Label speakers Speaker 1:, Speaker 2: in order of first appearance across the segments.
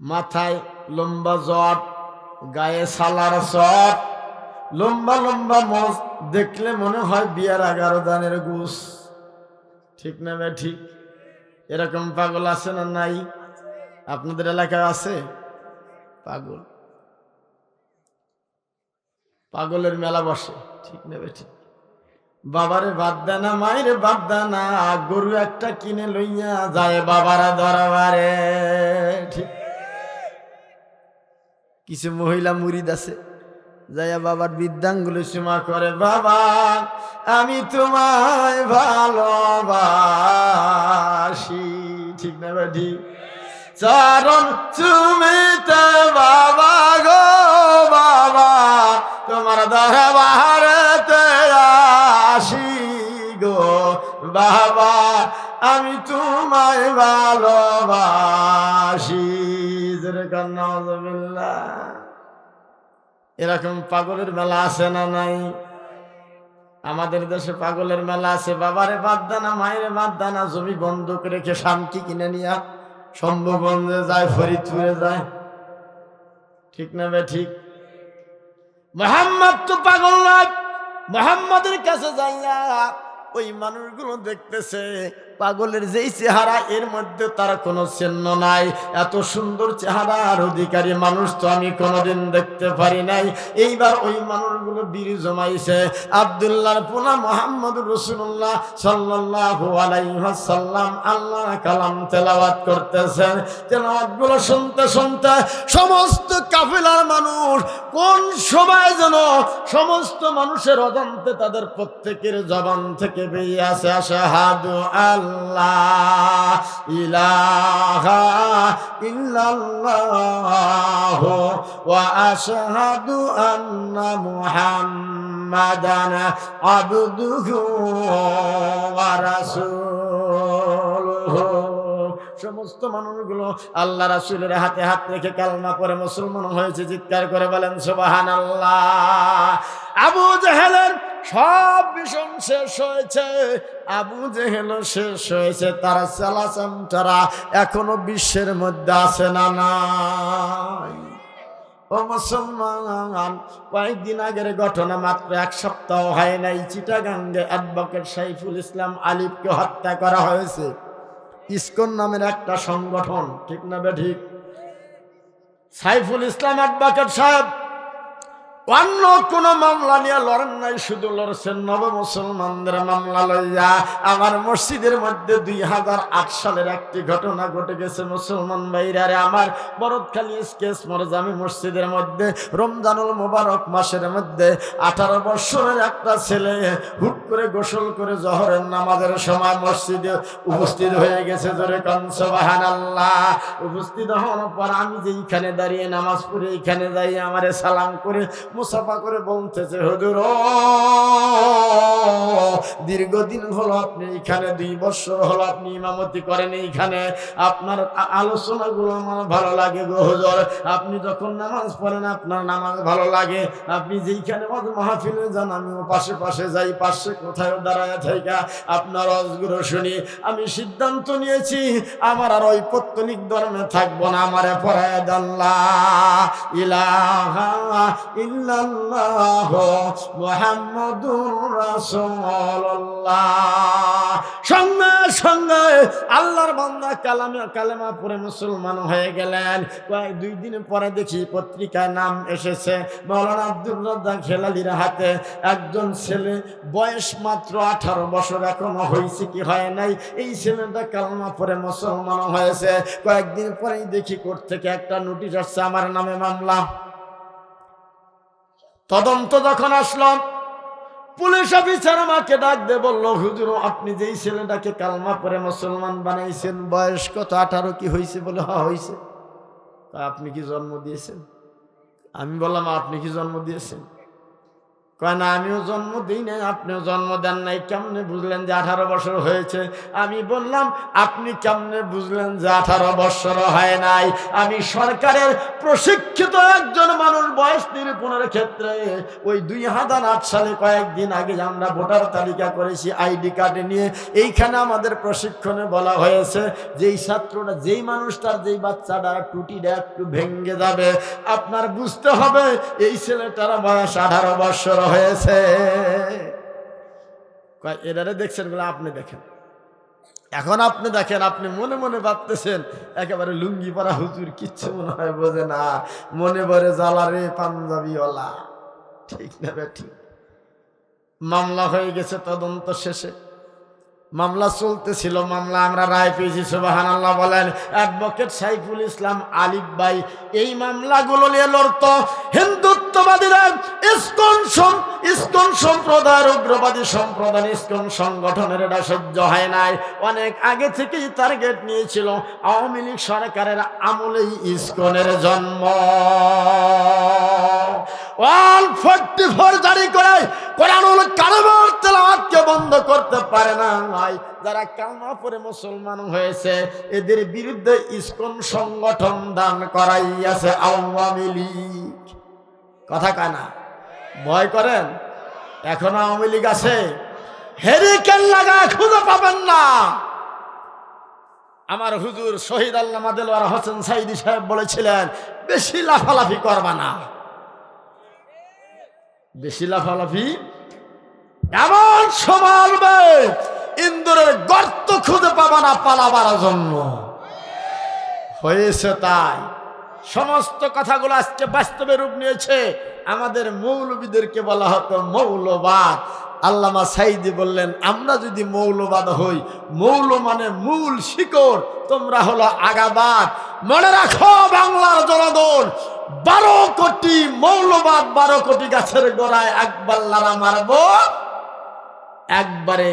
Speaker 1: মাথায় লম্বা জট, গায়ে সালার চট লম্বা লম্বা মজ, দেখলে মনে হয় বিয়ার এগারো দানের গুস। ঠিক না বে ঠিক? এরকম পাগল আছে না নাই? আপনাদের এলাকায় আছে? পাগল। পাগলের মেলা বসে। ঠিক নেবে ঠিক? বাবারে বাদ দে না মায়ের বাদ দে না গরু একটা কিনে লইয়া যায় বাবারা দরবারে। ঠিক কিছু মহিলা মুরিদ আছে, যাইয়া বাবার বৃদ্ধাঙ্গুলি সীমা করে, বাবা, আমি তোমায় ভালোবাসি। ঠিক না ভাই ঠিক তুমি তো বাবা গো, বাবা, তোমার দরবারেতে আসি গো। বাবা, আমি তোমায় ভালোবাসি। যেরকম নজবিল্লা এরকম পাগলের মেলা আছে না নাই? আমাদের দেশে পাগলের মেলা আছে। বাবারে বাদ দানা মায়ের বাদ দানা জমি বন্ধক রেখে শান্তি কিনে নিয়া সম্ভবন্ধে যায়, ফরিদপুরে যায়। ঠিক না বে, ঠিক? মোহাম্মদ তো পাগল নয়। মোহাম্মদের কাছে যাইয়া ওই মানুষগুলো দেখতেছে পাগলের যেই চেহারা, এর মধ্যে তার কোনো চিহ্ন নাই। এত সুন্দর চেহারার অধিকারী মানুষ তো আমি কোনোদিন দেখতে পারি নাই। এইবার ওই মানুষগুলো বীর জমাইছে। আবদুল্লাহর পোনা মোহাম্মদ রসুল্লাহ সাল্লাহ আলাইহাসাল্লাম আল্লাহ কালাম তেলাওয়াত করতেছেন। তেলাওয়াতগুলো শুনতে শুনতে সমস্ত কাফেলার মানুষ কোন সময় যেন সমস্ত মানুষের অজান্তে তাদের প্রত্যেকের জবান থেকে বেরিয়ে আসে। আশাহাদু আল্লাহ ইলাহা ইল্লাল্লাহ ওয়া আশহাদু আন্না মুহাম্মাদান আবদুহু ওয়া রাসূলুহু। সমস্ত মানুষগুলো আল্লাহ রাসুলের হাতে হাত রেখে কালমা করে মুসলমান হয়েছে, চিৎকার করে বলেন সুবাহান আল্লাহ আবু জাহেলের সব বিষম শেষ হয়েছে। আবু জেহেল শেষ হয়েছে, তারা চালাচামটারা এখনও বিশ্বের মধ্যে আছে না নাই। ও মুসলমান, কয়েকদিন আগের ঘটনা মাত্র এক সপ্তাহ হয় নাই, চিটাগাঙ্গে অ্যাডভোকেট সাইফুল ইসলাম আলিফকে হত্যা করা হয়েছে। ইসকন নামের একটা সংগঠন ঠিক না বে ঠিক? সাইফুল ইসলাম আকবাকের সাহেব অন্য কোন মামলা নিয়ে লড়েন নাই, শুধু লড়ছেন নব মুসলমানদের মামলা লইয়া। আমার মসজিদের মধ্যে দুই হাজার আট সালের একটি ঘটনা ঘটে গেছে, মুসলমান ভাইরারে আমার। বরদখালী স্কেস মরজামি মসজিদের মধ্যে, রমজানুল মোবারক মাসের মধ্যে আঠারো বৎসরের একটা ছেলে হুট করে গোসল করে জহরের নামাজের সময় মসজিদে উপস্থিত হয়ে গেছে, জোরে কনসবাহান আল্লাহ উপস্থিত হওয়ার পর আমি যে এইখানে দাঁড়িয়ে নামাজ পড়ে, এইখানে যাই আমারে সালাম করে মুসাফা করে বলতেছে হুজুর, দীর্ঘদিন হলো আপনি এখানে, দুই বছর হলো আপনি ইমামতি করেন এইখানে। আপনার আলোচনাগুলো আমার ভালো লাগে গো হুজুর। আপনি যখন নামাজ পড়েন, আপনার নামাজ ভালো লাগে। আপনি যেইখানে মাহফিলে যান, আমিও পাশে পাশে যাই, পাশে কোথায় দাঁড়ায় থাকা আপনার অজগুলো শুনি, আমি সিদ্ধান্ত নিয়েছি, আমার আর ওই পত্তলিক ধর্মে থাকব না, আমারে পড়ায় দাল্লাহ ইলাহা ইল্লাল্লাহ মুহাম্মাদুর রাসূলুল্লাহ। সঙ্গে সঙ্গে আল্লাহর বান্দা কালামে কালেমা পড়ে মুসলমান হয়ে গেলেন। কয়েক দুই দিন পরে দেখি পত্রিকায় নাম এসেছে মৌলানা আব্দুল রাজ্জাক খেলালির হাতে। একজন ছেলে বয়স মাত্র আঠারো বছর এখনও হয়েছে কি হয় নাই। এই ছেলেটা কালমা পরে মুসলমান হয়েছে। কয়েকদিন পরেই দেখি কোর্ট থেকে একটা নোটিশ আসছে, আমার নামে মামলা। তদন্ত যখন আসলাম, পুলিশ অফিসার আমাকে ডাক দিয়ে বলল, হুজুর, আপনি যেই ছেলেটাকে কালমা পরে মুসলমান বানাইছেন, বয়স কত, আঠারো কি হয়েছে বলে হা হয়েছে তা আপনি কি জন্ম দিয়েছেন? আমি বললাম, আপনি কি জন্ম দিয়েছেন? কয় না আমিও জন্ম দিই নাই, আপনিও জন্ম দেন নাই, কেমনে বুঝলেন যে আঠারো বছর হয়েছে? আমি বললাম, আপনি কেমনে বুঝলেন যে আঠারো বছর হয় নাই? আমি সরকারের প্রশিক্ষিত একজন মানুষ বয়স নিরূপণের ক্ষেত্রে ওই দুই হাজার আট সালে কয়েকদিন আগে আমরা ভোটার তালিকা করেছি, আইডি কার্ডে নিয়ে, এইখানে আমাদের প্রশিক্ষণে বলা হয়েছে, যেই ছাত্রটা, যেই মানুষটার, যেই বাচ্চাটা টুটিটা একটু ভেঙ্গে যাবে। আপনার বুঝতে হবে, এই ছেলেটার বয়স আঠারো বছর হয়েছে। এনারে দেখছেন বলে আপনি দেখেন। এখন আপনি দেখেন, আপনি মনে মনে ভাবতেছেন, একেবারে লুঙ্গি পরা হুজুর কিচ্ছু মনে হয় বোঝে না, মনে পড়ে জ্বালা রে পাঞ্জাবিওয়ালা। ঠিক না ঠিক। মামলা হয়ে গেছে তদন্ত শেষে। মামলা চলতেছিল, মামলা আমরা রায় পেয়েছি সুবাহান আল্লাহ বলেন। অ্যাডভোকেট সাইফুল ইসলাম আলিফ ভাই, এই মামলাগুলো নিয়ে লড়তো হিন্দুত্ববাদীরা ইস্কন ইস্কন সম্প্রদায়ের উগ্রবাদী সম্প্রদায়, ইস্কন সংগঠনের এটা সহ্য হয় নাই। অনেক আগে থেকেই টার্গেট নিয়েছিল আওয়ামী লীগ সরকারের আমলেই ইস্কনের জন্ম। বন্ধ করতে পারে না যারা মুসলমান হয়েছে, এদের বিরুদ্ধে সংগঠন দান করাইয়াছে আওয়ামী লীগ। কথা কানা ভয় করেন? এখন আওয়ামী লীগ আছে। হেরিকেন লাগা খুঁজে পাবেন না। আমার হুজুর শহীদ আল্লামা দেলোয়ার হোসেন সাইদি সাহেব বলেছিলেন, বেশি লাফালাফি করবা না। বেশি লাফালাফি? এমন সমালবে ইন্দুরের গর্ত খুঁজে পাবা না পালাবার জন্য। হয়েছে তাই। সমস্ত কথাগুলো আজকে বাস্তবে রূপ নিয়েছে। আমাদের মৌলবীদেরকে বলা হতো মৌলবাদ। আল্লামা সাইদি বললেন, আমরা যদি মৌলবাদ হই, মৌল মানে মূল শিকড়। তোমরা হলো আগাবাদ। মনে রাখো বাংলার জনগণ, বারো কোটি মৌলবাদ, বারো কোটি গাছের গোড়ায় একবার লারা মারব। একবারে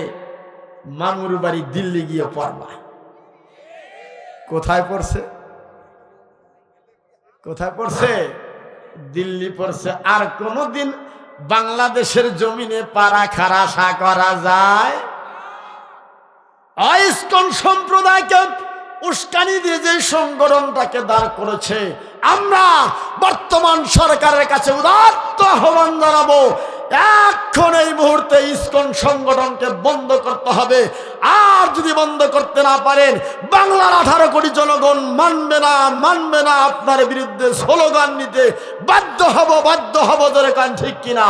Speaker 1: মামুর বাড়ি দিল্লি গিয়ে পড়বা। কোথায় পড়ছে? কোথায় পড়ছে? দিল্লি পড়ছে। আর কোনদিন বাংলাদেশের জমিনে পাড়া খারাসা করা যায়? অইস্কন সম্প্রদায়কে উস্কানি দিয়ে যে সংগঠনটাকে দাঁড় করেছে, আমরা বর্তমান সরকারের কাছে উদাত্ত আহ্বান জানাব। এখন এই মুহূর্তে ইস্কন সংগঠনকে বন্ধ করতে হবে। আর যদি বন্ধ করতে না পারেন, বাংলার আঠারো কোটি জনগণ মানবে না মানবে না আপনার বিরুদ্ধে স্লোগান নিতে। বাধ্য হব বাধ্য হব ধরে কান, ঠিক কিনা?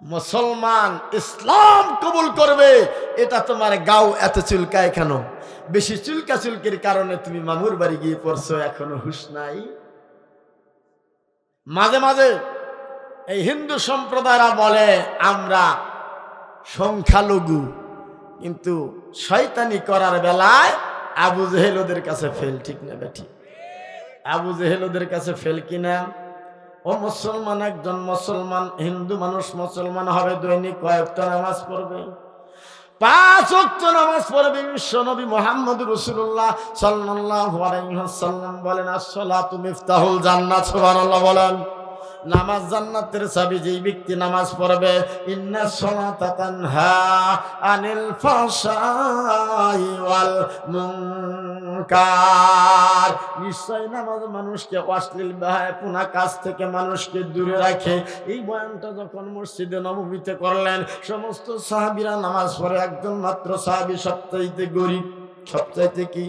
Speaker 1: মুসলমান ইসলাম কবুল করবে, এটা তোমার গাও এত চুলকায় কেন? বেশি চুলকা চুলকির কারণে তুমি মামুর বাড়ি গিয়ে পড়ছো, এখনও হুশ নাই। মাঝে মাঝে এই হিন্দু সম্প্রদায়রা বলে, আমরা সংখ্যালঘু। কিন্তু শয়তানি করার বেলায় আবু জেহেল ওদের কাছে ফেল ঠিক না বেঠি। আবু জেহেল ওদের কাছে ফেল কিনা? ও মুসলমান, একজন মুসলমান, হিন্দু মানুষ মুসলমান হবে, দৈনিক কয়েকটা নামাজ পড়বে। পাঁচ অক্ট নামাজ পড়বে, বিশ্ব নবী মোহাম্মদ রসুল্লাহ ওয়াসাল্লাম বলেন, আসসালাতু মিফতাহুল জান্নাত বলেন। নামাজ জান্নাতের চাবি যেই ব্যক্তি নামাজ পড়বে, ইন্না সলাতা তানহা আনিল ফাহশাই ওয়াল মুনকার। নিশ্চয় নামাজ মানুষকে অশ্লীল পুনা কাজ থেকে মানুষকে দূরে রাখে। এই বয়ানটা যখন মসজিদে নবমীতে করলেন, সমস্ত সাহাবীরা নামাজ পড়ে, একজন মাত্র সাহাবী সবচাইতে গরিব, সবচাইতে কি?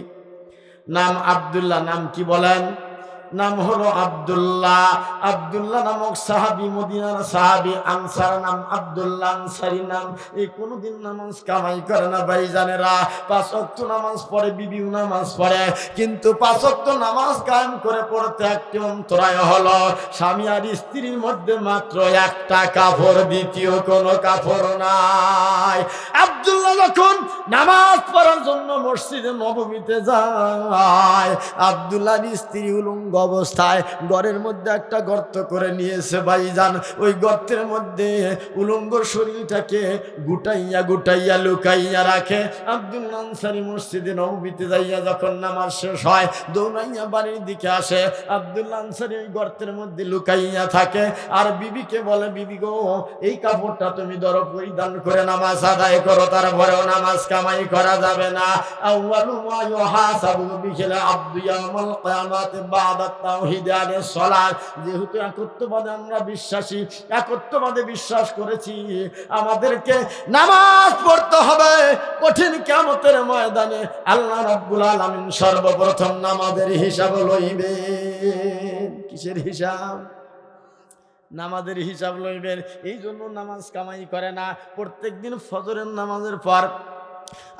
Speaker 1: নাম আব্দুল্লাহ, নাম কি বলেন? নাম হলো আব্দুল্লাহ। আব্দুল্লাহ নামক সাহাবি, মদিনার সাহাবি, আনসার নাম আব্দুল্লাহ, আনসারি নাম। এই কোনোদিন নামাজ কামাই করে না ভাই জানেরা পাঁচ অক্ট নামাজ পড়ে, বিবিও নামাজ পড়ে। কিন্তু পাঁচ অক্ট নামাজ কায়েম করে পড়তে একটি অন্তরায় হলো স্বামী আর স্ত্রীর মধ্যে মাত্র একটা কাপড় দ্বিতীয় কোনো কাপড় নাই। আব্দুল্লাহ যখন নামাজ পড়ার জন্য মসজিদে নবমীতে যায়, আব্দুল্লাহর স্ত্রী উলঙ্গ অবস্থায় ঘরের মধ্যে একটা গর্ত করে নিয়েছে ভাইজান। ওই গর্তের মধ্যে উলঙ্গ শরীরটাকে গুটাইয়া গুটাইয়া লুকাইয়া রাখে। আব্দুল আনসারি মসজিদে নবীতে যাইয়া যখন নামাজ শেষ হয় দৌড়াইয়া বাড়ির দিকে আসে। আব্দুল আনসারি ওই গর্তের মধ্যে লুকাইয়া থাকে। আর বিবিকে বলে, বিবি গো, এই কাপড়টা তুমি ধরো, পরিধান করে নামাজ আদায় করো, তারপরেও নামাজ কামাই করা যাবে না। আউয়ালু যেহেতু একত্ববাদে আমরা বিশ্বাসী, একত্ববাদে বিশ্বাস করেছি, আমাদেরকে নামাজ পড়তে হবে কঠিন কিয়ামতের ময়দানে। আল্লাহ রাব্বুল সর্বপ্রথম নামাজের হিসাব লইবে। কিসের হিসাব? নামাজের হিসাব লইবেন। এই জন্য নামাজ কামাই করে না। প্রত্যেক দিন ফজরের নামাজের পর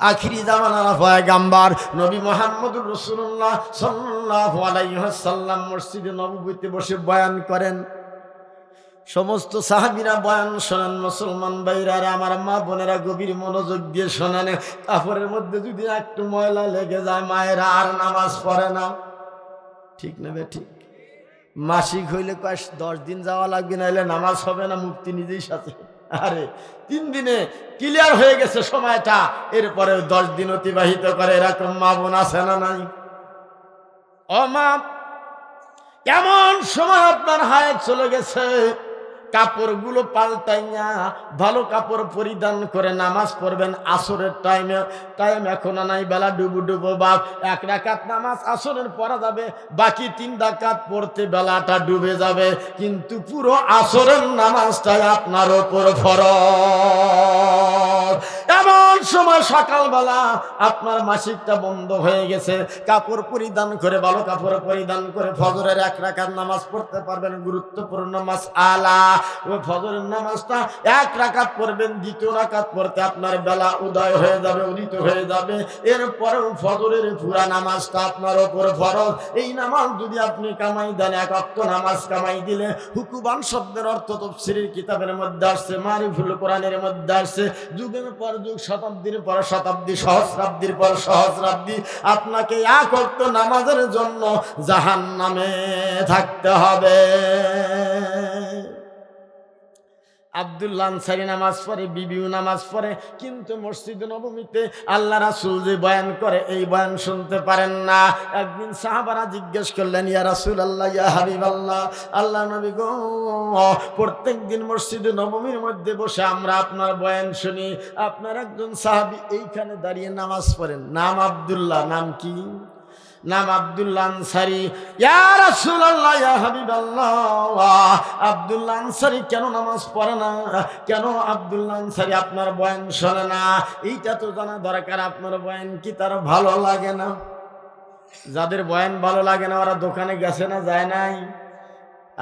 Speaker 1: আখিরি জামানার পয়গাম্বার নবী মোহাম্মদুর রসুল্লাহ সাল্লাল্লাহু আলাইহি ওয়াসাল্লাম মসজিদে নববীতে বসে বয়ান করেন, সমস্ত সাহাবিরা বয়ান শোনান, মুসলমান ভাইরা আমার মা বোনেরা গভীর মনোযোগ দিয়ে শোনেন কাপড়ের মধ্যে যদি একটু ময়লা লেগে যায়, মায়েরা আর নামাজ পড়ে না। ঠিক নেবে ঠিক। মাসিক হইলে কয় দশ দিন যাওয়া লাগবে না হলে নামাজ হবে না মুক্তি নিজেই সাথে। আরে, তিন দিনে ক্লিয়ার হয়ে গেছে সময়টা। এরপরে দশ দিন অতিবাহিত করে এরকম মা বোন আছে না নাই? অমা এমন সময় আপনার হায়াত চলে গেছে। কাপড়গুলো পাল্টাইয়া ভালো কাপড় পরিধান করে নামাজ পড়বেন আসরের টাইমে টাইম এখন নাই, বেলা ডুবু ডুবো বাপ। এক রাকাত নামাজ আসরের পড়া যাবে, বাকি তিন রাকাত পড়তে বেলাটা ডুবে যাবে। কিন্তু পুরো আসরের নামাজটাই আপনার ওপর ফরজ। এমন সময় সকালবেলা আপনার মাসিকটা বন্ধ হয়ে গেছে। কাপড় পরিধান করে, ভালো কাপড় পরিধান করে ফজরের এক রাকাত নামাজ পড়তে পারবেন। গুরুত্বপূর্ণ নামাজ আলা ফজরের নামাজটা এক রাকাত পড়বেন, দ্বিতীয় রাকাত পড়তে আপনার বেলা উদয় হয়ে যাবে, উদিত হয়ে যাবে। এরপরেও ফজরের পুরা নামাজটা আপনার ওপর ফরজ। এই নামাজ যদি আপনি কামাই দেন, এক অক্ত নামাজ কামাই দিলে হুকুবান শব্দের অর্থ কিতাবের মধ্যে আসছে, মারিফুল কোরআনের মধ্যে আসছে। যুগের পর যুগ, শতাব্দীর পর শতাব্দী, সহস্রাব্দীর পর সহস্রাব্দী। আপনাকে এক অক্ত নামাজের জন্য জাহান নামে থাকতে হবে। আব্দুল্লাহ আনসারি নামাজ পড়ে, বিবিও নামাজ পড়ে, কিন্তু মসজিদ নবমীতে আল্লাহ রাসুল যে বয়ান করে, এই বয়ান শুনতে পারেন না। একদিন সাহাবারা জিজ্ঞেস করলেন, ইয়া রাসুল আল্লাহ ইয়া হাবিব আল্লাহ আল্লাহ নবী গো প্রত্যেক দিন মসজিদে নবমীর মধ্যে বসে আমরা আপনার বয়ান শুনি। আপনার একজন সাহাবি এইখানে দাঁড়িয়ে নামাজ পড়েন। নাম আব্দুল্লাহ, নাম কি? নাম আব্দুল্লাহ আনসারি। ইয়া রাসূলুল্লাহ, ইয়া হাবিবাল্লাহ। আব্দুল্লাহ আনসারি কেন নামাজ পড়ে না? কেন আব্দুল্লাহ আনসারি আপনার বয়ান শোনে না? এইটা তো জানা দরকার, আপনার বয়ান কি তার ভালো লাগে না? যাদের বয়ান ভালো লাগে না, ওরা দোকানে গেছে না, যায় নাই?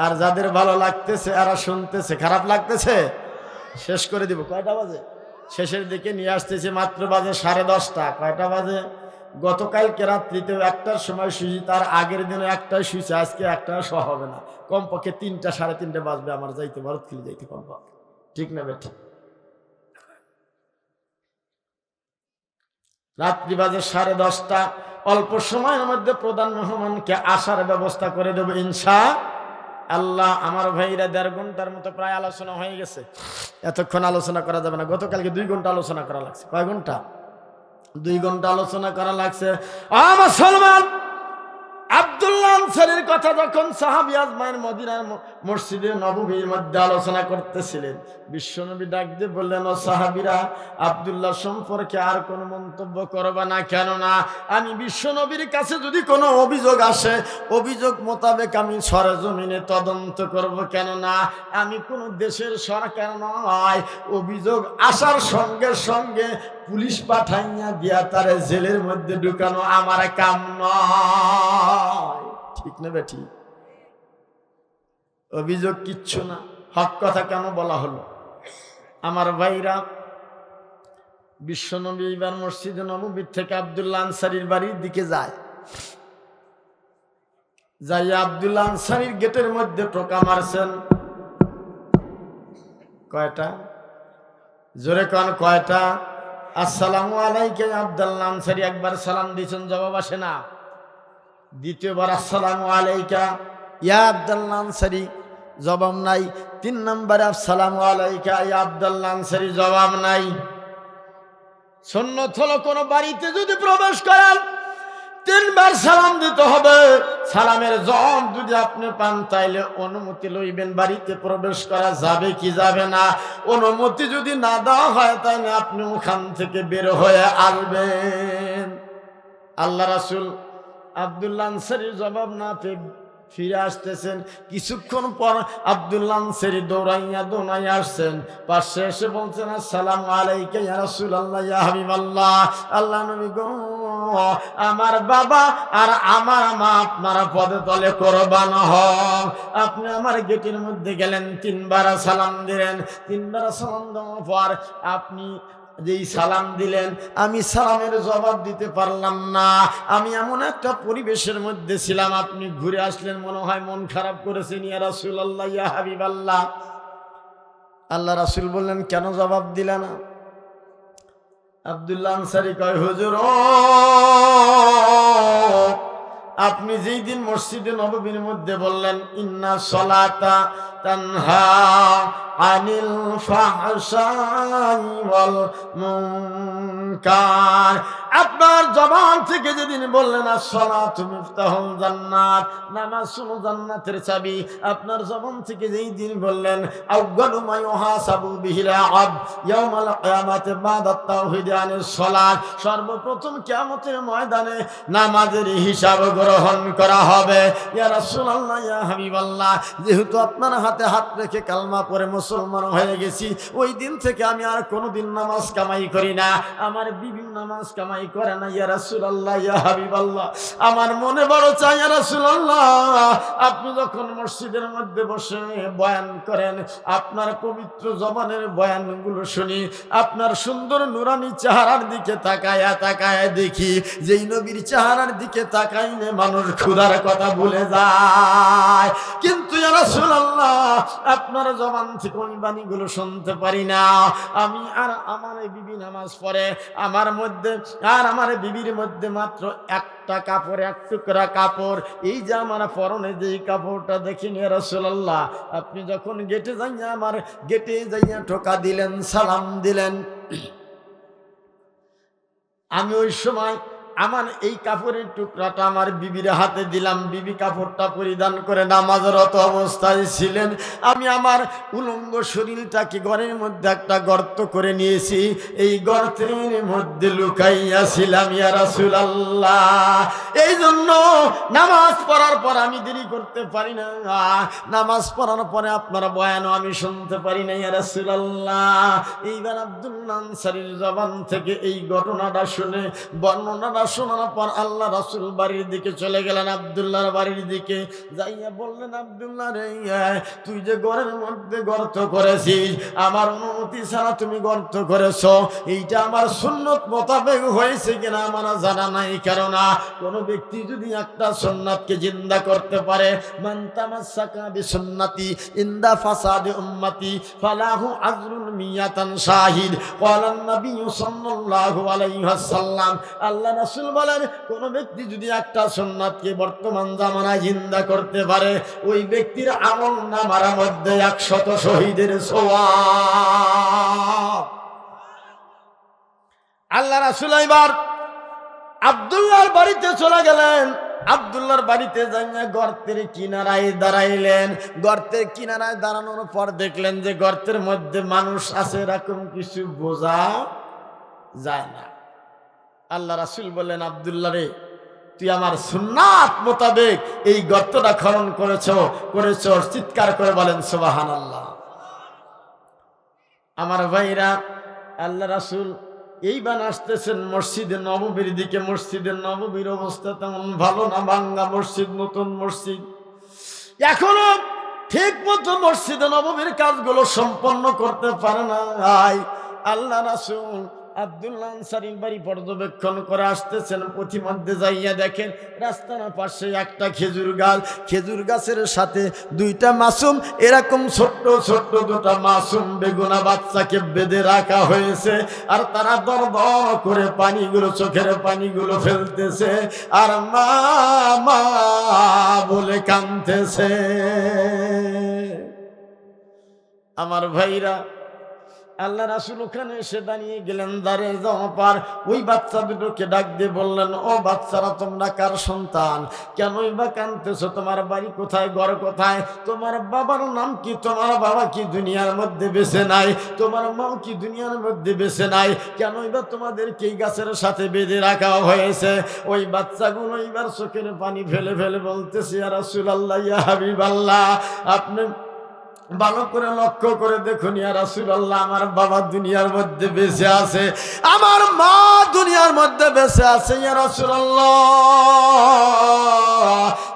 Speaker 1: আর যাদের ভালো লাগতেছে, এরা শুনতেছে। খারাপ লাগতেছে? শেষ করে দিব। কয়টা বাজে? শেষের দিকে নিয়ে আসতেছে মাত্র বাজে সাড়ে দশটা। কয়টা বাজে? গতকালকে রাত্রিতে একটার সময় শুয়েছি তার আগের দিনে একটাই শুয়েছে আজকে একটা সহ হবে না। কমপক্ষে তিনটা, সাড়ে তিনটে বাজবে আমার, যাইতে ভারত খেলে যাইতে কমপক্ষে ঠিক না বেঠ রাত্রি বাজে সাড়ে দশটা। অল্প সময়ের মধ্যে প্রধান মেহমানকে আসার ব্যবস্থা করে দেবো, ইনশা আল্লাহ। আমার ভাইরা দেড় ঘণ্টার মতো প্রায় আলোচনা হয়ে গেছে। এতক্ষণ আলোচনা করা যাবে না। গতকালকে দুই ঘণ্টা আলোচনা করা লাগছে। কয় ঘণ্টা? দুই ঘণ্টা আলোচনা করা লাগছে। আ মুসলমান! আনসারির কথা যখন সাহাবি আজমাইন মদিনার মসজিদে নববীর মধ্যে আলোচনা করতেছিলেন, বিশ্বনবী ডাক দিয়ে বললেন, ও সাহাবিরা, আব্দুল্লাহ সম্পর্কে আর কোনো মন্তব্য করবা না কেননা আমি বিশ্বনবীর কাছে যদি কোনো অভিযোগ আসে, অভিযোগ মোতাবেক আমি সরজমিনে তদন্ত করব কেননা আমি কোনো দেশের সরকার নয়। অভিযোগ আসার সঙ্গে সঙ্গে পুলিশ পাঠাইয়া দিয়া তারে জেলের মধ্যে ঢুকানো আমার কাম নয়। ঠিক নেবে ঠিক? অভিযোগ কিচ্ছু না। হক কথা কেন বলা হলো? আমার ভাইরা বিশ্বনবী এইবার মসজিদে নবীর থেকে আবদুল্লাহ আনসারির বাড়ির দিকে যায়। যাই আবদুল্লাহ আনসারির গেটের মধ্যে টোকা মারছেন। কয়টা? জোরে কন, কয়টা? আসসালামু আলাইকে আবদুল্লাহ আনসারি একবার সালাম দিয়েছেন, জবাব আসে না। দ্বিতীয়বার, আসসালামু আলাইকা। ইয়া আব্দুল্লাহ আনসারি। জবাব নাই। তিন নম্বরে, আসসালামু আলাইকা। ইয়া আব্দুল্লাহ আনসারি। জবাব নাই। সন্ন্যত হলো কোনো বাড়িতে যদি প্রবেশ করেন, তিনবার সালাম দিতে হবে। সালামের জবাব যদি আপনি পান, তাইলে অনুমতি লইবেন। বাড়িতে প্রবেশ করা যাবে কি যাবে না? অনুমতি যদি না দেওয়া হয় তাহলে আপনি ওখান থেকে বের হয়ে আসবেন। আল্লাহ রাসুল আবদুল্লা আনসারির জবাব না পেয়ে ফিরে আসতেছেন। কিছুক্ষণ পর আবদুল্লা আনসারি দৌড়াইয়া দৌড়াইয়া আসছেন। পাশে এসে বলছেন, আসসালাম আলাইকা আল্লাহ নবী গো, আমার বাবা আর আমার মা আপনার পদে তলে কোরবান হন আপনি আমার গেটের মধ্যে গেলেন, তিনবার সালাম দিলেন। তিনবার সালাম দেওয়ার পর আপনি যেই সালাম দিলেন, আমি সালামের জবাব দিতে পারলাম না। আমি এমন একটা পরিবেশের মধ্যে ছিলাম, আপনি ঘুরে আসলেন, মনে হয় মন খারাপ করেছেন, ইয়া রাসুল আল্লাহ ইয়া হাবিব আল্লাহ আল্লাহ রাসুল বললেন, কেন জবাব দিলা না? আবদুল্লাহ আনসারি কয়, হুজুর আপনি যেই দিন মসজিদে নববীর মধ্যে বললেন, ইন্না সলাতা আপনার জবান থেকে যেদিন বললেন, আসসালাতু মিফতাহুল জান্নাত নামাজ শুনো জান্নাতের চাবি, আপনার জবান থেকে যেই দিন বললেন, আউয়ালু সর্বপ্রথম কিয়ামতের ময়দানে নামাজের হিসাব গ্রহণ করা হবে। ইয়া রাসূলুল্লাহ, ইয়া হাবিবাল্লাহ, যেহেতু আপনার হাতে হাত রেখে কালমা পড়ে মুসলমান হয়ে গেছি। ওই দিন থেকে আমি আর কোনোদিন নামাজ কামাই করি না। আমার বিবি নামাজ কামাই করে না, ইয়া রাসূলুল্লাহ, ইয়া হাবিবাল্লাহ। আমার মনে বড় চাই, ইয়া রাসূলুল্লাহ, আপনি যখন মসজিদের মধ্যে বসে বয়ান করেন, আপনার পবিত্র জবানের বয়ানগুলো শুনি, আপনার সুন্দর নুরানি চেহারার দিকে তাকায়া তাকায়া দেখি, যেই নবীর চেহারার দিকে তাকাইলে মানুষ ক্ষুধার কথা ভুলে যায়। কিন্তু ইয়া রাসূলুল্লাহ আপনার জবান থেকে ওই বাণীগুলো শুনতে পারি না। আমি আর আমার বিবি নামাজ পড়ে, আমার মধ্যে, আর আমার বিবির মধ্যে মাত্র একটা কাপড়, এক টুকরা কাপড়। এই যে আমার পরনে যে কাপড়টা দেখিনি রসুল্লাহ আপনি যখন গেটে যাইয়া আমার গেটে যাইয়া ঠোকা দিলেন, সালাম দিলেন, আমি ওই সময় আমার এই কাপড়ের টুকরাটা আমার বিবির হাতে দিলাম। বিবি কাপড়টা পরিধান করে নামাজরত অবস্থায় ছিলেন। আমি আমার উলঙ্গ শরীরটাকে ঘরের মধ্যে একটা গর্ত করে নিয়েছি। এই গর্তের মধ্যে লুকাইয়াছিলাম ইয়া রাসুল আল্লাহ এই জন্য নামাজ পড়ার পর আমি দেরি করতে পারি না। নামাজ পড়ার পরে আপনার বয়ানও আমি শুনতে পারি না, ইয়া রাসুল আল্লাহ এইবার আব্দুল্লাহ আনসারির জবান থেকে এই ঘটনাটা শুনে বর্ণনাটা শোনার পর আল্লাহ রাসুল বাড়ির দিকে চলে গেলেন আবদুল্লাহর বাড়ির দিকে। যাইয়া বললেন, আবদুল্লাহ রে, তুই যে ঘরের মধ্যে গর্ত করেছিস, আমার অনুমতি ছাড়া তুমি গর্ত করেছ। এইটা আমার সুন্নত মোতাবেক হয়েছে কিনা আমার জানা নাই। কেননা, কোন ব্যক্তি যদি একটা সুন্নাতকে জিন্দা করতে পারে, মান তামাসসাকা বিসুন্নতি ইন্দা ফাসাদি উম্মতি, ফালাহু আজরুন মিয়াতান শাহিদ। ক্বালা নবী আল্লাহ রাসূল বলেন, কোন ব্যক্তি যদি একটা সুন্নাতকে বর্তমান জামানায় জিন্দা করতে পারে, ওই ব্যক্তির আমল নামার মধ্যে একশত শহীদের সওয়াব। আল্লাহ রাসূল এবার আব্দুল্লাহর বাড়িতে চলে গেলেন। আব্দুল্লাহর বাড়িতে যাইয়া গর্তের কিনারায় দাঁড়াইলেন। গর্তের কিনারায় দাঁড়ানোর পর দেখলেন যে গর্তের মধ্যে মানুষ আছে, এরকম কিছু বোঝা যায় না। আল্লাহ রাসুল বললেন, আবদুল্লাহ রে, তুই আমার সুন্নাত মোতাবেক এই গর্তটা খনন করেছ করেছ, চিৎকার করে বলেন সোবাহান আল্লাহ আমার ভাইরা, আল্লাহ রাসুল এইবার আসতেছেন মসজিদে নববীর দিকে। মসজিদের নববীর অবস্থা তেমন ভালো না, ভাঙ্গা মসজিদ, নতুন মসজিদ। এখনও ঠিক মতো মসজিদে নববীর কাজগুলো সম্পন্ন করতে পারে না আল্লাহ রাসুল আব্দুল্লাহ আনসারির বাড়ি পর্যবেক্ষণ করে আসতেছেন, পথিমধ্যে যাইয়া দেখেন রাস্তার পাশে একটা খেজুর গাছ। খেজুর গাছের সাথে দুইটা মাসুম, এরকম ছোট্ট ছোট্ট দুটা মাসুম বেগুনা বাচ্চাকে বেঁধে রাখা হয়েছে। আর তারা দর করে পানিগুলো, চোখের পানিগুলো ফেলতেছে। আর মা মা বলে কাঁদতেছে। আমার ভাইরা আল্লাহ রাসুল ওখানে এসে দাঁড়িয়ে গেলেন দাঁড়িয়ে যাওয়া পার ওই বাচ্চা দুটোকে ডাক দিয়ে বললেন, ও বাচ্চারা, তোমরা কার সন্তান? কেনই বা কানতেছো তোমার বাড়ি কোথায়? ঘর কোথায়? তোমার বাবার নাম কি? তোমার বাবা কি দুনিয়ার মধ্যে বেছে নাই? তোমার মাও কি দুনিয়ার মধ্যে বেছে নাই? কেনই বা তোমাদেরকে এই গাছের সাথে বেঁধে রাখা হয়েছে? ওই বাচ্চাগুলো এইবার চোখের পানি ফেলে ফেলে বলতেছে আর রাসুল আল্লাহ ইয়া হাবিব আল্লাহ আপনি ভালো করে লক্ষ্য করে দেখুন, ইয়া রাসূলুল্লাহ, আমার বাবা দুনিয়ার মধ্যে বেঁচে আছে, আমার মা দুনিয়ার মধ্যে বেঁচে আছে, ইয়া রাসূলুল্লাহ।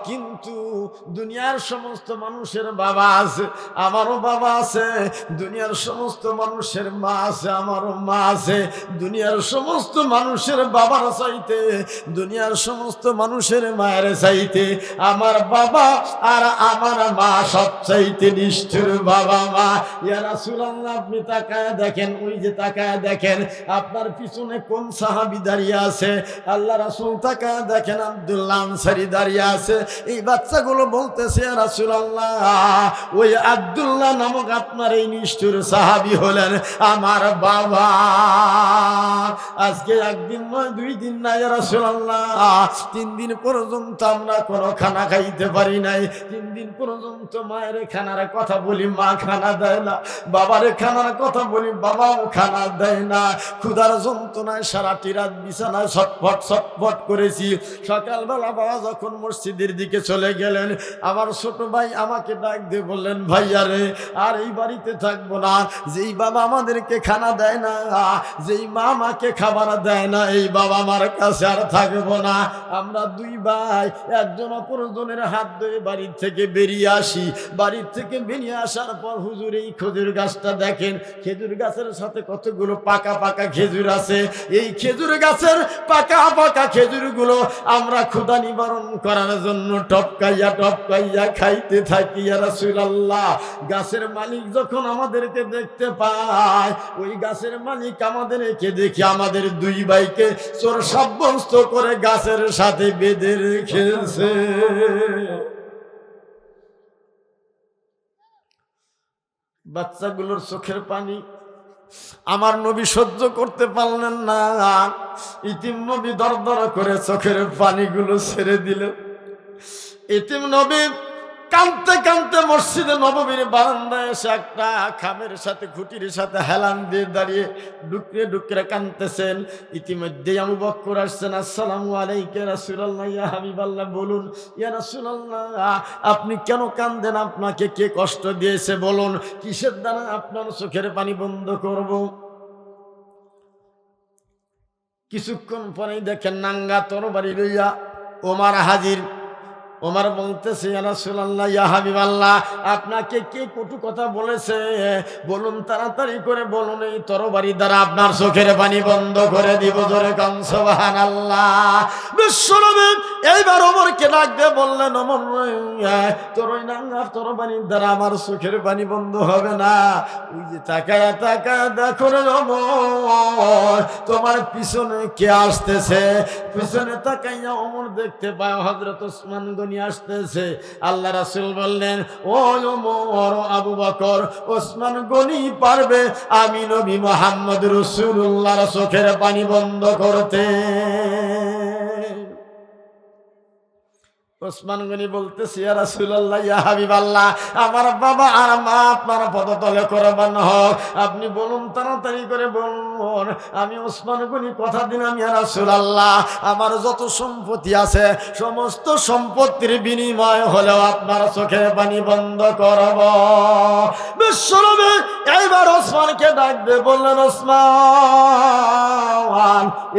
Speaker 1: কিন্তু দুনিয়ার সমস্ত মানুষের বাবা আছে, আমারও বাবা আছে, দুনিয়ার সমস্ত মানুষের মা আছে, আমারও মা আছে, দুনিয়ার সমস্ত মানুষের বাবার চাইতে, দুনিয়ার সমস্ত মানুষের মায়ের চাইতে, আমার বাবা আর আমার মা সব চাইতে নিষ্ঠুর বাবা মা। ইয়া রাসূলুল্লাহ, আপনি তাকায় দেখেন, ওই যে তাকায় দেখেন, আপনার পিছনে কোন সাহাবি দাঁড়িয়ে আছে? আল্লাহ রাসূল তাকায় দেখেন আব্দুল্লাহ আনসারী দাঁড়িয়ে আছে। এই বাচ্চাগুলো বলতেছে, ইয়া রাসূলুল্লাহ, ওই আব্দুল্লাহ নামক আপনার এই নিষ্ঠুর সাহাবি হলেন আমার বাবা। আজকে একদিন নয়, দুই দিন নাই ইয়া রাসূলুল্লাহ, তিন দিন পর্যন্ত আমরা কোনো খানা খাইতে পারি নাই। তিন দিন পর্যন্ত মায়ের খানার কথা বলি, মা খানা দেয় না, বাবারে খানার কথা বলি, বাবাও খানা দেয় না। ক্ষুধার যন্ত্রণায় সারাটি রাত বিছানায় ছটফট ছটফট করেছি। সকালবেলা বাবা যখন মসজিদের দিকে চলে গেলেন আমার ছোট ভাই আমাকে ডাক দিয়ে বললেন, ভাইয়া রে, আর এই বাড়িতে থাকব না। যেই বাবা আমাদেরকে খানা দেয় না, যেই মা আমাকে খাবার দেয় না, এই বাবা আমার কাছে আর থাকব না। আমরা দুই ভাই, একজন অপরজনের হাত ধরে বাড়ির থেকে বেরিয়ে আসি। বাড়ির থেকে বেরিয়ে আসার পর হুজুর এই খেজুর গাছটা দেখেন। খেজুর গাছের সাথে কতগুলো পাকা পাকা খেজুর আছে। এই খেজুর গাছের পাকা পাকা খেজুরগুলো আমরা ক্ষুদা নিবারণ করার জন্য টপকাইয়া খাইতে থাকি গাছের মালিক যখন আমাদেরকে দেখতে পায়, ওই গাছের মালিক আমাদেরকে আমাদের দুই ভাইকে চোর সাব্যস্ত করে গাছের সাথে বেঁধে রেখেছে। বাচ্চাগুলোর চোখের পানি আমার নবী সহ্য করতে পারলেন না। ইতিম নবী দর দর করে চোখের পানিগুলো ছেড়ে দিলেন ইতিম নবী কানতে কানতে মসজিদে নবমীর বারান্দায় এসে একটা খামের সাথে, খুঁটির সাথে হেলান দিয়ে দাঁড়িয়ে ডুকরে ডুকরে কানতেছেন। ইতিমধ্যে আবু বক্কর আসছেন, আসসালামু আলাইকে রাসূলুল্লাহ, ইয়া হাবিবাল্লাহ, বলুন, ইয়া রাসূলুল্লাহ, আপনি কেন কান্দেন? আপনাকে কে কষ্ট দিয়েছে? বলুন, কিসের দ্বারা আপনার চোখের পানি বন্ধ করব? কিছুক্ষণ পরেই দেখেন নাঙ্গা তরবারি লইয়া ওমার হাজির ওমার বলতেছে রাসূলুল্লাহ, ইয়া হাবিবাল্লাহ, আপনাকে কে কটু কথা বলেছে? বলুন তাড়াতাড়ি করে বলুন, এই তরবারি দ্বারা আপনার চোখের পানি বন্ধ করে দিব জোরে কান, সুবহানাল্লাহ। বিশ্বনবী এইবার ওমরকে ডাক দিয়ে বললেন, ওমর তোর ওই নাঙ্গার তরবারির দ্বারা আমার চোখের পানি বন্ধ হবে না। ওই যে তাকায় তাকায় দেখো রে ওমর, তোমার পিছনে কে আসতেছে? পিছনে তাকাইয়া ওমর দেখতে পায় হযরত ওসমান গনি আসতেছে। আল্লাহ রাসুল বললেন, ও আবু বকর, ওসমান গনি পারবে, আমি নবী মোহাম্মদ রসুল্লাহ চোখের পানি বন্ধ করতে। ওসমান গনি বলতেছি, ইয়া আমার বাবা আর মা আপনার পদতলে করবান হোক। আপনি বলুন, তাড়াতাড়ি করে বলুন, আমি ওসমান গনি কথা দিন আমি ইয়া রাসূলুল্লাহ। আমার যত সম্পত্তি আছে, সমস্ত সম্পত্তির বিনিময় হলেও আপনার চোখে পানি বন্ধ করব। বিশ্বনবী এইবার ওসমানকে ডাক দিয়ে বললেন, ওসমান,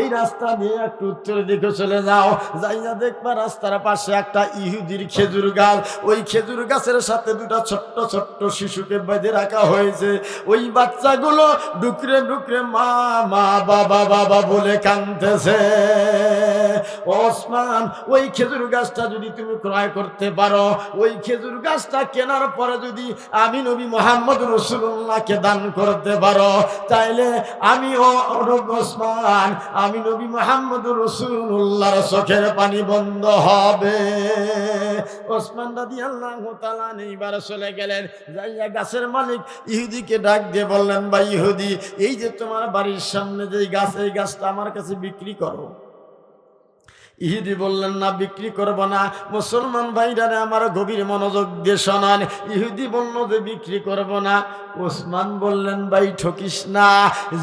Speaker 1: এই রাস্তা দিয়ে একটু উত্তর দিকে চলে যাও। যাইয়া দেখবা রাস্তার পাশে এক একটা ইহুদির খেজুর গাছ, ওই খেজুর গাছের সাথে দুটা ছোট্ট ছোট্ট শিশুকে বেঁধে রাখা হয়েছে। ওই বাচ্চাগুলো ডুকরে ডুকরে মা মা, বাবা বাবা বলে কাঁদতেছে। ওসমান, ওই খেজুর গাছটা যদি তুমি ক্রয় করতে পারো, ওই খেজুর গাছটা কেনার পরে যদি আমি নবী মোহাম্মদ রসুল্লাহকে দান করতে পারো, তাইলে আমি ও ওসমান, আমি নবী মোহাম্মদ রসুল্লাহর চোখের পানি বন্ধ হবে। ওসমান দাদি আল্লাহ তালা এইবার চলে গেলেন। যাইয়া গাছের মালিক ইহুদিকে ডাক দিয়ে বললেন বা ইহুদি, এই যে তোমার বাড়ির সামনে যে গাছ, এই গাছটা আমার কাছে বিক্রি করো। ইহুদি বললেন, না, বিক্রি করব না। মুসলমান ভাইরারে আমার গভীর মনোযোগ দিয়ে শোনান। ইহুদি বলল, যে বিক্রি করব না। ওসমান বললেন, ভাই, ঠকিস না।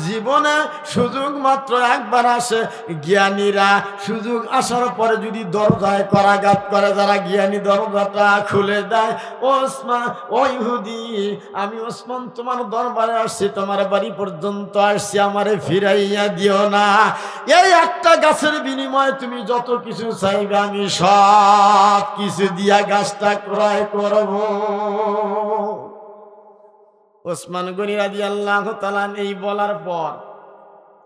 Speaker 1: জীবনে সুযোগ মাত্র একবার আসে জ্ঞানীরা। সুযোগ আসার পরে যদি দরজায় করাঘাত করে, যারা জ্ঞানী দরজাটা খুলে দেয়, ওসমান, ও ইহুদি, আমি ওসমান তোমার দরবারে আসছি, তোমার বাড়ি পর্যন্ত আসছি, আমারে ফিরাইয়া দিও না। এই একটা গাছের বিনিময়ে তুমি যত কিছু চাইবে আমি সব কিছু দিয়া গাছটা ক্রয় করব। ওসমান গনি রাজি আল্লাহ এই বলার পর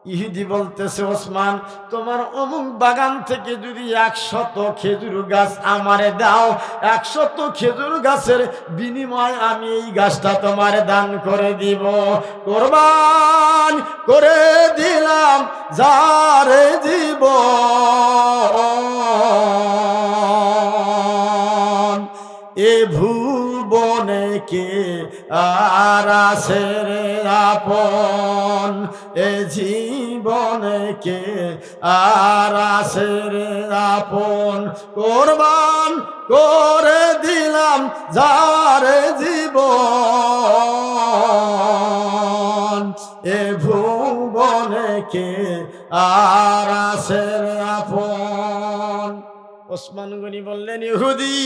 Speaker 1: ইহুদি বলতেছে, ওসমান, তোমার অমুক বাগান থেকে যদি একশত খেজুর গাছ আমারে দাও, একশত খেজুর গাছের বিনিময় আমি এই গাছটা তোমার দান করে দিব। কোরবান করে দিলাম যারে জীব আর আছে আপন, এ জীবনে কে? আর আছে আপন, কোরবান করে দিলাম যারে জীবন। এ ভুবনে কে? আর আছে আপন। ওসমান গনি বললেন, ইহুদি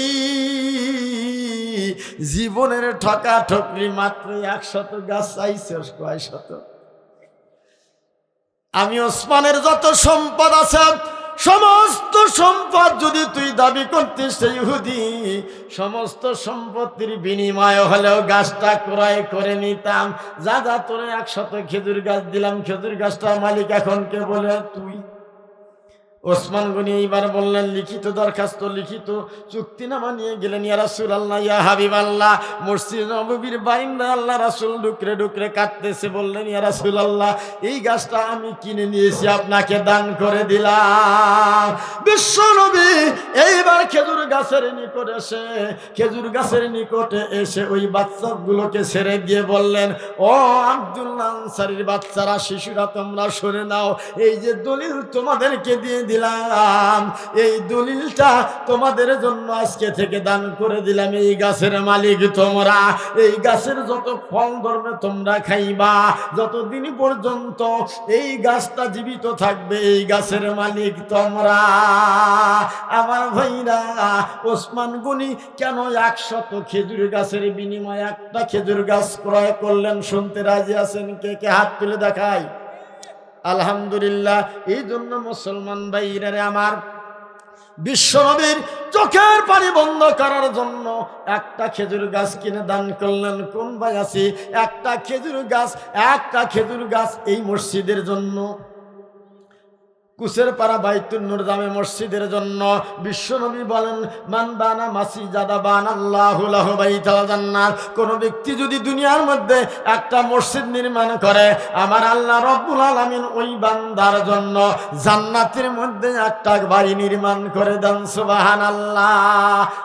Speaker 1: জীবনের ঠকা ঠকরি মাত্র একশত, গাছ চাইছে কয় শত আমি ওসমানের যত সম্পদ আছে, সমস্ত সম্পদ যদি তুই দাবি করতিস সেই ইহুদি, সমস্ত সম্পত্তির বিনিময় হলেও গাছটা ক্রয় করে নিতাম। যা যা তোরে একশত খেজুর গাছ দিলাম, খেজুর গাছটার মালিক এখন কে বলে? তুই। ওসমান গনি এইবার বললেন, লিখিত দরখাস্ত, লিখিত চুক্তিনামা নিয়ে গেলেন, ইয়া রাসুল আল্লাহ ইয়া হাবিব আল্লাহ মসজিদ নবীর বাইন্দা আল্লাহ রাসুল ডুকরে ডুকরে কাটতেছে বললেন, ইয়া রাসুল আল্লাহ এই গাছটা আমি কিনে নিয়েছি, আপনাকে দান করে দিলাম। বিশ্ব নবী এইবার খেজুর গাছের নিকট এসে, খেজুর গাছের নিকটে এসে ওই বাচ্চাগুলোকে ছেড়ে দিয়ে বললেন, ও আব্দুল্লাহ আনসারির বাচ্চারা, শিশুরা তোমরা শুনে নাও। এই যে দলিল তোমাদেরকে দিয়ে দিলাম। এই দলিলটা তোমাদের জন্য আজকে থেকে দান করে দিলাম। এই গাছের মালিক তোমরা, এই গাছের যত ফল ধরবে তোমরা খাইবা। যতদিন পর্যন্ত এই গাছটা জীবিত থাকবে, এই গাছের মালিক তোমরা। আমার ভাইরা, ওসমান গনি কেন একশত খেজুর গাছের বিনিময়ে একটা খেজুর গাছ ক্রয় করলেন? শুনতে রাজি আছেন? কে কে হাত তুলে দেখায়? আলহামদুলিল্লাহ, এই জন্য মুসলমান ভাইরারে আমার, বিশ্বনবীর চোখের পানি বন্ধ করার জন্য একটা খেজুর গাছ কিনে দান করলেন। কোন ভাই আছে? একটা খেজুর গাছ, একটা খেজুর গাছ এই মসজিদের জন্য। কুসের পাড়া বাইতুল নূর জামে মসজিদের জন্য বিশ্বনবী বলেন, মান বানা মাসি জাদা বান আল্লাহ জান্নাত। কোনো ব্যক্তি যদি দুনিয়ার মধ্যে একটা মসজিদ নির্মাণ করে, আমার আল্লাহ রব্বুল আলমিন ওই বান্দার জন্য জান্নাতের মধ্যে একটা বাড়ি নির্মাণ করে দেন, সুবহানাল্লাহ।